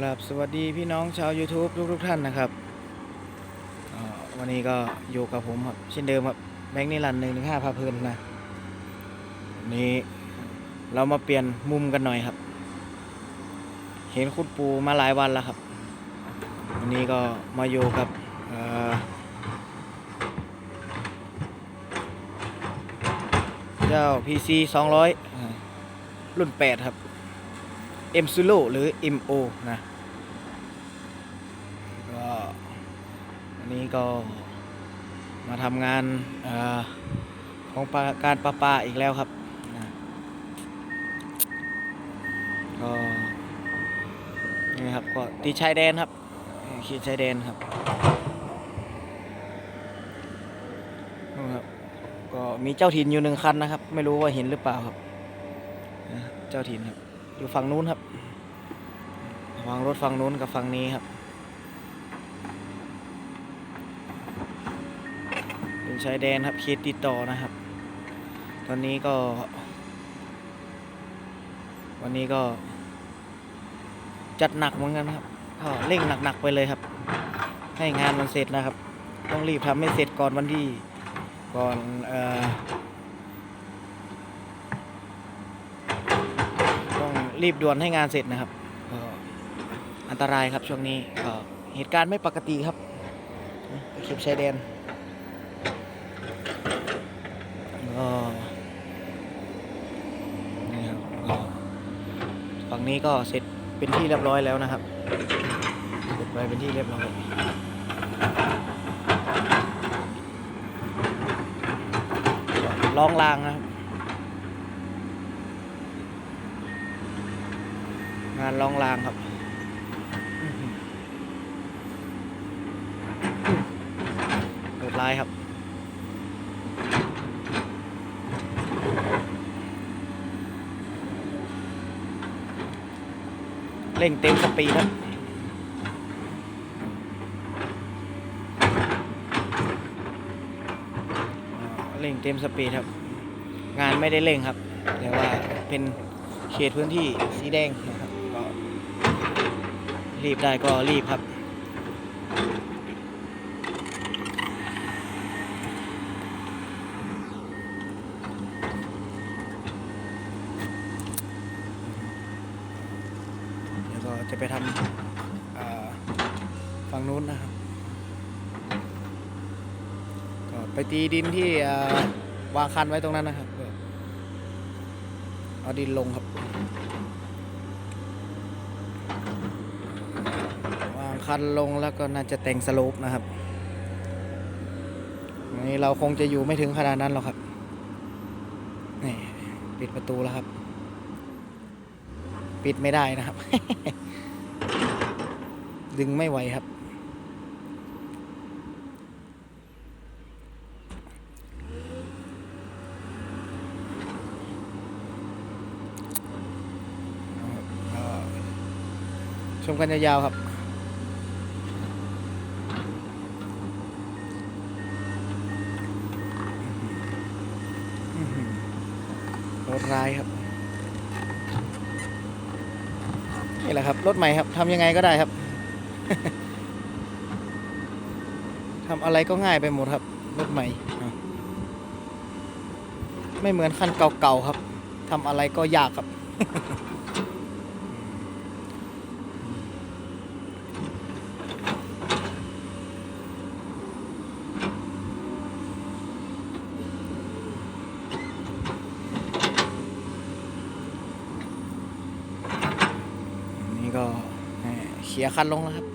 กราบสวัสดีพี่น้องชาว YouTube ทุกทุกๆท่านนะครับ วันนี้ก็อยู่กับผมครับเช่นเดิมครับแบงค์นิรันหนึ่งถึงห้าพาเพลินนะวันนี้เรามาเปลี่ยนมุมกันหน่อยครับ เห็นคุณปูมาหลายวันแล้วครับ วันนี้ก็มาอยู่กับเจ้า PC 200อ่ารุ่น 8 ครับ M s u l o หรือ MO นะ ก็วันนี้ ก็มาทำงานอาของาการประปาอีกแล้วครับนะก็นี่ครับก็ตีชายแดนครับขีดชายแดนครับนู่ครับ ก็มีเจ้าถิ่นอยู่หนึ่งคันนะครับ ไม่รู้ว่าเห็นหรือเปล่าครับ เจ้าถิ่นครับ อยู่ฝั่งนู้นครับวางรถฝั่งนู้นกับฝั่งนี้ครับ เป็น ชายแดนครับเขตติดต่อนะครับ ตอนนี้ก็ วันนี้ก็ จัดหนักเหมือนกันครับก็เร่งหนักๆไปเลยครับ ให้งานมันเสร็จนะครับ ต้องรีบทำให้เสร็จก่อนวันที่ก่อนเอ่อต้องรีบด่วนให้งานเสร็จนะครับอันตรายครับช่วงนี้เหตุการณ์ไม่ปกติครับเข็บชายแดนก็นี่ครับก็ ฝั่งนี้ก็เสร็จเป็นที่เรียบร้อยแล้วนะครับเสร็จไปเป็นที่เรียบร้อยลองลางนะครับงานลองลางครับหือโหดร้ายครับ เร่งเต็มสปีดครับเร่งเต็มสปีดครับ งานไม่ได้เร่งครับแต่ว่าเป็นเขตพื้นที่สีแดงนะครับก็รีบได้ก็รีบครับ เดี๋ยวก็จะ ไปทำฝั่งนู้นนะครับ ก็ไปตีดินที่วางคันไว้ตรงนั้นนะครับเอาดินลงครับ วางคันลงแล้วก็น่าจะแต่งสโลปนะครับนนี้เราคงจะอยู่ไม่ถึงขนาดนั้นหรอกครับนี่ปิดประตูแล้วครับ ปิดไม่ได้นะครับ ดึงไม่ไหวครับ ชมกันยาวๆครับโหดร้ายครับ นี่แหละครับ รถใหม่ครับทำยังไงก็ได้ครับ ทำอะไรก็ง่ายไปหมดครับ รถใหม่ ไม่เหมือนคันเก่าๆครับทำอะไรก็ยากครับ นี่ก็เอ่อเขี่ยคันลงแล้วครับ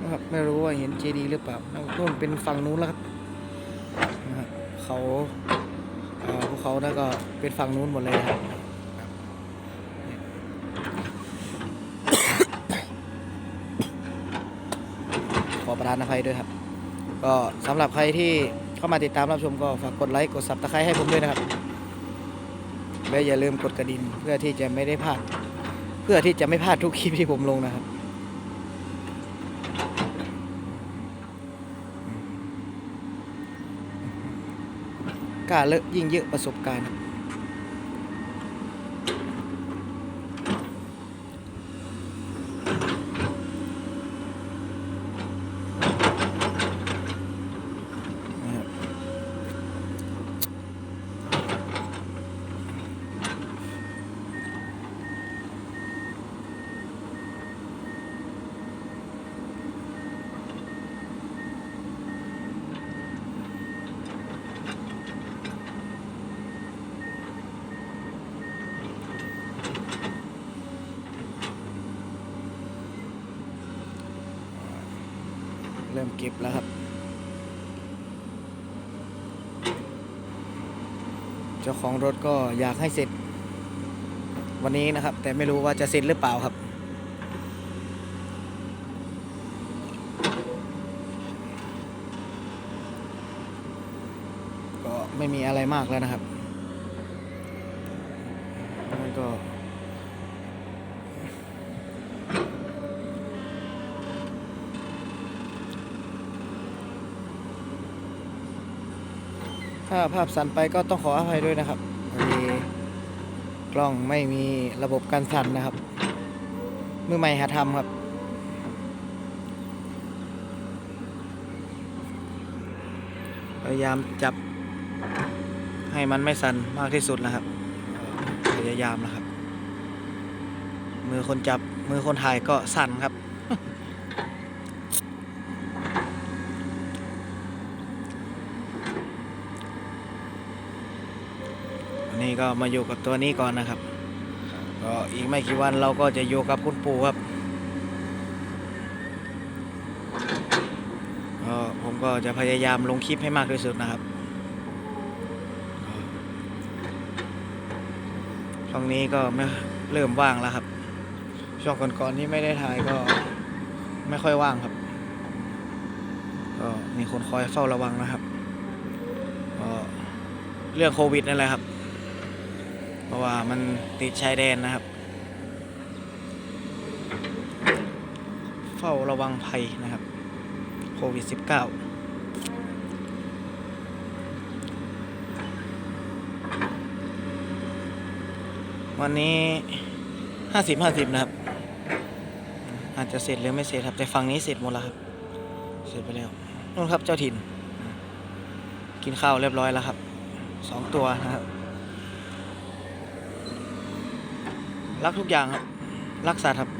นะครับ ไม่รู้ว่าเห็นเจดีหรือเปล่านู่นเป็นฝั่งนู้นแล้วครับนะครับเขาภูเขาแล้วก็เป็นฝั่งนู้นหมดเลยครับขอประทานอภัยด้วยครับ ก็สำหรับใครที่เข้ามาติดตามรับชมก็ฝากกดไลค์ กดซับตะไคร้ให้ผมด้วยนะครับ และอย่าลืมกดกระดิ่งเพื่อที่จะไม่ได้พลาด เพื่อที่จะไม่พลาดทุกคลิปที่ผมลงนะครับกล้าเลอะยิ่งเยอะประสบการณ์ ริ่มเก็บแล้วครับ เจ้าของรถก็อยากให้เสร็จ วันนี้นะครับ แต่ไม่รู้ว่าจะเสร็จหรือเปล่าครับก็ไม่มีอะไรมากแล้วนะครับแล้วก็ ภาพสั่นไปก็ต้องขออภัยด้วยนะครับพอดีกล้องไม่มีระบบการสั่นนะครับ มือใหม่หาทำครับ พยายามจับให้มันไม่สั่นมากที่สุดนะครับ พยายามนะครับ มือคนจับมือคนถ่ายก็สั่นครับ นนี้ก็มาอยู่กับตัวนี้ก่อนนะครับ ก็อีกไม่กี่วันเราก็จะอยู่กับคุณปู่ครับก็ผมก็จะพยายามลงคลิปให้มากที่สุดนะครับช่วงนี้ก็ไม่เริ่มว่างแล้วครับ ช่วงก่อนๆที่ไม่ได้ถ่ายก็ไม่ค่อยว่างครับ ก็มีคนคอยเฝ้าระวังนะครับก็เรื่องโควิดนั่นแหละครับ เพราะว่ามันติดชายแดนนะครับ เฝ้าระวังภัยนะครับโควิด -19 วันนี้50 50นะครับ อาจจะเสร็จหรือไม่เสร็จครับ แต่ฝั่งนี้เสร็จหมดแล้วครับ เสร็จไปแล้วนู่นครับเจ้าถิ่น กินข้าวเรียบร้อยแล้วครับสองตัวนะครับ รักทุกอย่างครับ รักสัตว์ครับ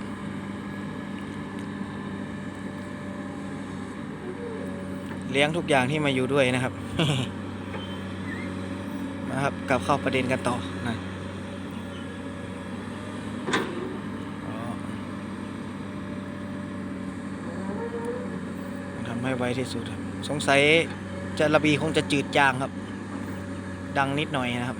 เลี้ยงทุกอย่างที่มาอยู่ด้วยนะครับ นะครับกลับเข้าประเด็นกันต่อนะทำให้ไวที่สุดครับ สงสัยจะระบีคงจะจืดจางครับ ดังนิดหน่อยนะครับ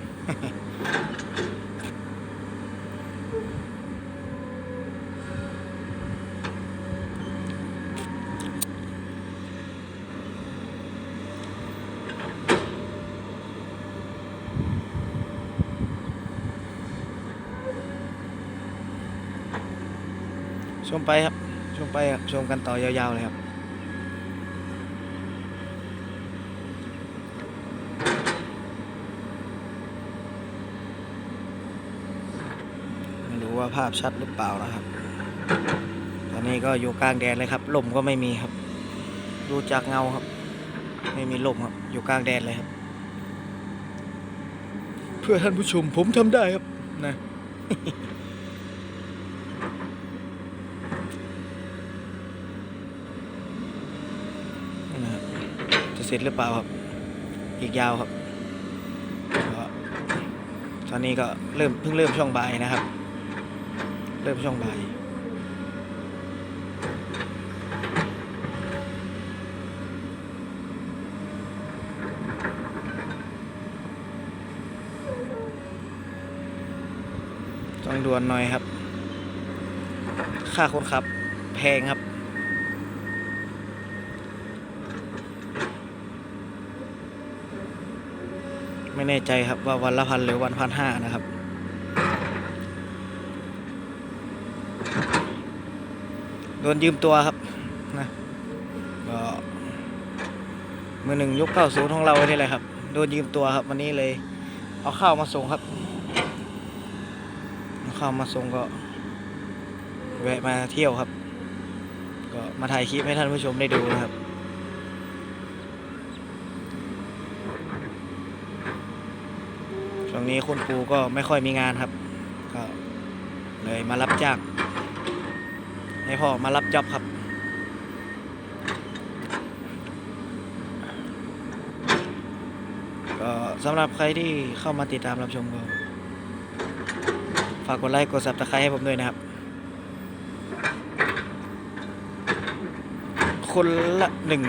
ชมไปครับ ชมไปครับ ชมกันต่อยาวๆเลยครับไม่รู้ว่าภาพชัดหรือเปล่านะครับ ตอนนี้ก็อยู่กลางแดดเลยครับลมก็ไม่มีครับ ดูจากเงาครับ ไม่มีลมครับ อยู่กลางแดดเลยครับ เพื่อท่านผู้ชมผมทำได้ครับนะ นี่นะครับจะ เสร็จหรือเปล่าครับ อีกยาวครับ ตอนนี้ก็เริ่มเพิ่งเริ่มช่วงบ่ายนะครับ เริ่มช่วงบ่ายต้องด่วนหน่อยครับ ค่าคนขับ แพงครับ ไม่แน่ใจครับว่าวันละพันหรือวันพันห้านะครับ โดนยืมตัวครับนะก็มือหนึ่งยุคเก้าศูนย์ของเรานี่แหละครับ โดนยืมตัวครับ วันนี้เลย เอาข้าวมาส่งครับข้าวมาส่งก็แวะมาเที่ยวครับ ก็มาถ่ายคลิปให้ท่านผู้ชมได้ดูนะครับ ช่วงนี้คุณปูก็ไม่ค่อยมีงานครับ ก็เลยมารับจ้างให้พ่อมารับจ็อบครับ ก็สำหรับใครที่เข้ามาติดตามรับชมก็ฝากกดไลค์กดซับสไครต์ให้ผมด้วยนะครับ คนละหนึ่ง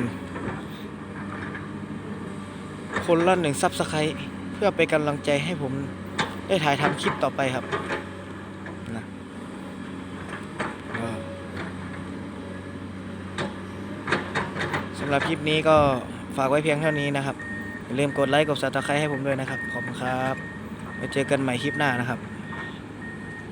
คนละหนึ่งซับสไครต์ พื่อเป็นกำลังใจให้ผมได้ถ่ายทำคลิปต่อไปครับนะสำหรับคลิปนี้ก็ฝากไว้เพียงเท่านี้นะครับอย่าลืมกดไลค์กดซับสไครต์ให้ผมด้วยนะครับ ขอบคุณครับไว้เจอกันใหม่คลิปหน้านะครับ